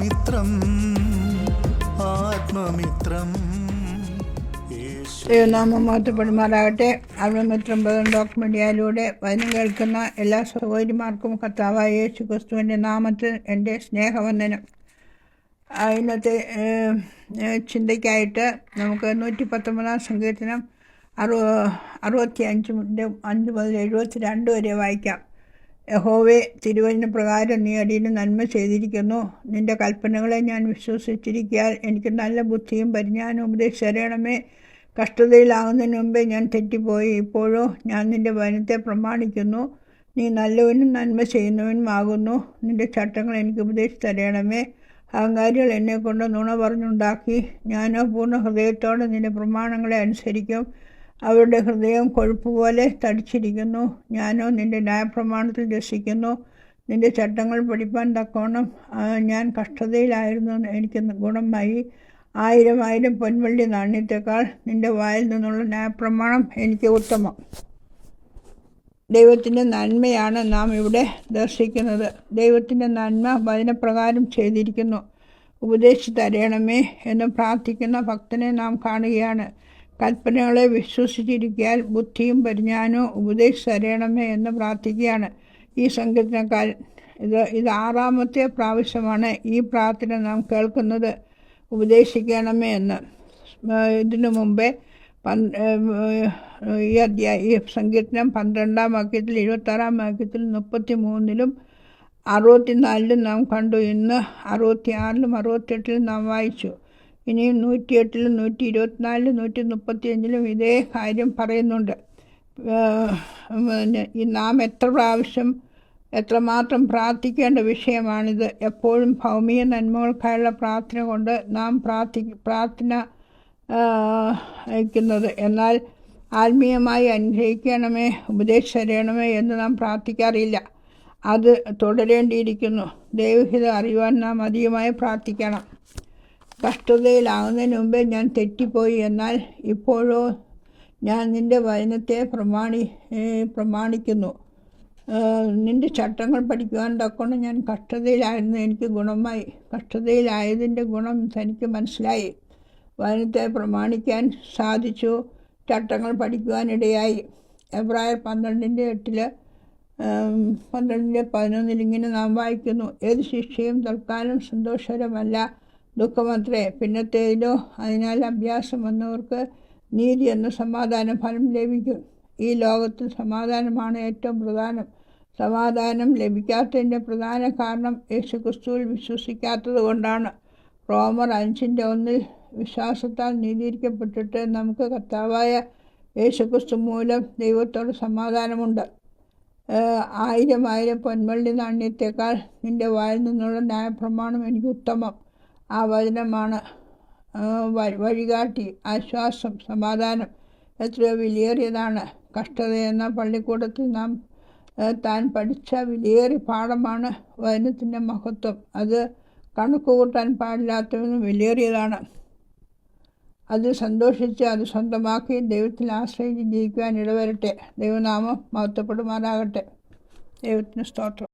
ആത്മമിത്രം ആത്മമിത്രം. ദൈവനാമം മാറ്റപ്പെടുമാറാകട്ടെ. അരുണമിത്രം ബദം ഡോക്ടർ മീഡിയയിലൂടെ വചനം കേൾക്കുന്ന എല്ലാ സഹോദരിമാർക്കും കർത്താവായ യേശു ക്രിസ്തുവിന്റെ നാമത്തിൽ എന്റെ സ്നേഹവന്ദനം. ഇന്നത്തെ ചിന്തയ്ക്കായിട്ട് നമുക്ക് നൂറ്റി പത്തൊമ്പതാം സങ്കീർത്തനം അറു അറുപത്തി അഞ്ച് മുതൽ അഞ്ച് മുതൽ എഴുപത്തി രണ്ട് വരെ വായിക്കാം. യഹോവെ തിരുവചന പ്രകാരം നീ അടിയന് നന്മ ചെയ്തിരിക്കുന്നു. നിന്റെ കൽപ്പനകളെ ഞാൻ വിശ്വസിച്ചിരിക്കാൻ എനിക്ക് നല്ല ബുദ്ധിയും പരിജ്ഞാനവും ഉപദേശിച്ചറിയണമേ കഷ്ടതയിലാകുന്നതിന് മുമ്പേ ഞാൻ തെറ്റിപ്പോയി. ഇപ്പോഴോ ഞാൻ നിന്റെ വനത്തെ പ്രമാണിക്കുന്നു. നീ നല്ലവനും നന്മ ചെയ്യുന്നവനും ആകുന്നു. നിന്റെ ചട്ടങ്ങൾ എനിക്ക് ഉപദേശിച്ച് ഉപദേശിച്ചറിയണമേ അഹങ്കാരികൾ എന്നെക്കൊണ്ട് നുണ പറഞ്ഞുണ്ടാക്കി. ഞാനോ പൂർണ ഹൃദയത്തോടെ നിന്റെ പ്രമാണങ്ങളെ അനുസരിക്കും. അവരുടെ ഹൃദയം കൊഴുപ്പ് പോലെ തടിച്ചിരിക്കുന്നു. ഞാനോ നിന്റെ ന്യായപ്രമാണത്തിൽ രസിക്കുന്നു. നിന്റെ ചട്ടങ്ങൾ പഠിപ്പാൻ തക്കോണം ഞാൻ കഷ്ടതയിലായിരുന്നു. എനിക്ക് ഗുണമായി. ആയിരം ആയിരം പൊൻവള്ളി നാണ്യത്തെക്കാൾ നിന്റെ വായിൽ നിന്നുള്ള ന്യായപ്രമാണം എനിക്ക് ഉത്തമം. ദൈവത്തിന്റെ നന്മയാണ് നാം ഇവിടെ ദർശിക്കുന്നത്. ദൈവത്തിന്റെ നന്മ വചനപ്രകാരം ചെയ്തിരിക്കുന്നു. ഉപദേശിച്ച് തരയണമേ എന്ന് പ്രാർത്ഥിക്കുന്ന ഭക്തനെ നാം കാണുകയാണ്. കൽപ്പനകളെ വിശ്വസിച്ചിരിക്കാൻ ബുദ്ധിയും പരിജ്ഞാനവും ഉപദേശിച്ച് തരയണമേ എന്ന് പ്രാർത്ഥിക്കുകയാണ്. ഈ സങ്കീർത്തനക്കാരൻ ഇത് ഇത് ആറാമത്തെ പ്രാവശ്യമാണ് ഈ പ്രാർത്ഥന നാം കേൾക്കുന്നത്. ഉപദേശിക്കണമേ എന്ന്. ഇതിനു മുമ്പേ പന് ഈ അധ്യായ ഈ സങ്കീർത്തനം പന്ത്രണ്ടാം വാക്യത്തിൽ എഴുപത്താറാം വാക്യത്തിൽ മുപ്പത്തി മൂന്നിലും അറുപത്തിനാലിലും നാം കണ്ടു. ഇന്ന് അറുപത്തിയാറിലും അറുപത്തെട്ടിലും നാം വായിച്ചു. ഇനിയും നൂറ്റിയെട്ടിലും നൂറ്റി ഇരുപത്തിനാലിലും നൂറ്റി മുപ്പത്തിയഞ്ചിലും ഇതേ കാര്യം പറയുന്നുണ്ട്. പിന്നെ നാം എത്ര പ്രാവശ്യം എത്രമാത്രം പ്രാർത്ഥിക്കേണ്ട വിഷയമാണിത്. എപ്പോഴും ഭൗമിക നന്മകൾക്കായുള്ള പ്രാർത്ഥന കൊണ്ട് നാം പ്രാർത്ഥി പ്രാർത്ഥന അയക്കുന്നത്. എന്നാൽ ആത്മീയമായി അനുഗ്രഹിക്കണമേ ഉപദേശം ഉപദേശിച്ചറിയണമേ എന്ന് നാം പ്രാർത്ഥിക്കാറില്ല. അത് തുടരേണ്ടിയിരിക്കുന്നു. ദൈവഹിതം അറിയുവാൻ നാം അധികമായി പ്രാർത്ഥിക്കണം. കഷ്ടതയിലാകുന്നതിന് മുമ്പേ ഞാൻ തെറ്റിപ്പോയി. എന്നാൽ ഇപ്പോഴോ ഞാൻ നിന്റെ വചനത്തെ പ്രമാണി പ്രമാണിക്കുന്നു. നിന്റെ ചട്ടങ്ങൾ പഠിക്കുവാൻ തക്കൊണ്ട് ഞാൻ കഷ്ടതയിലായിരുന്നു. എനിക്ക് ഗുണമായി. കഷ്ടതയിലായതിന്റെ ഗുണം തനിക്ക് മനസ്സിലായി. വചനത്തെ പ്രമാണിക്കാൻ സാധിച്ചു. ചട്ടങ്ങൾ പഠിക്കുവാനിടയായി എബ്രായർ പന്ത്രണ്ടിന്റെ എട്ടിൽ പന്ത്രണ്ടിന്റെ പതിനൊന്നിൽ ഇങ്ങനെ നാം വായിക്കുന്നു. ഏത് ശിക്ഷയും തൽക്കാലം സന്തോഷകരമല്ല. ദുഃഖമത്രേ പിന്നത്തേതിലോ അതിനാൽ അഭ്യാസം വന്നവർക്ക് നീതി എന്ന സമാധാന ഫലം ലഭിക്കും. ഈ ലോകത്തിൽ സമാധാനമാണ് ഏറ്റവും പ്രധാനം. സമാധാനം ലഭിക്കാത്തതിന്റെ പ്രധാന കാരണം യേശുക്രിസ്തുവിൽ വിശ്വസിക്കാത്തത് കൊണ്ടാണ്. റോമർ അഞ്ചിന്റെ ഒന്നിൽ വിശ്വാസത്താൽ നീതീകരിക്കപ്പെട്ടിട്ട് നമുക്ക് കർത്താവായ യേശുക്രിസ്തു മൂലം ദൈവത്തോട് സമാധാനമുണ്ട്. ആയിരം ആയിരം പൊന്മള്ളി നാണ്യത്തേക്കാൾ നിന്റെ വായിൽ നിന്നുള്ള ന്യായപ്രമാണം എനിക്ക് ഉത്തമം. ആ വചനമാണ്. വഴികാട്ടി ആശ്വാസം സമാധാനം എത്രയോ വിലയേറിയതാണ്. കഷ്ടത എന്ന പള്ളിക്കൂടത്തിൽ നാം താൻ പഠിച്ച വിലയേറിയ പാഠമാണ് വചനത്തിന്റെ മഹത്വം. അത് കണക്ക് കൂട്ടാൻ പാടില്ലാത്തവനും വിലയേറിയതാണ്. അത് സന്തോഷിച്ച് അത് സ്വന്തമാക്കി ദൈവത്തിൽ ആശ്രയിച്ച് ജീവിക്കുവാൻ ഇടവരട്ടെ. ദൈവനാമം മഹത്വപ്പെടുമാറാകട്ടെ. ദൈവത്തിന് സ്തോത്രം.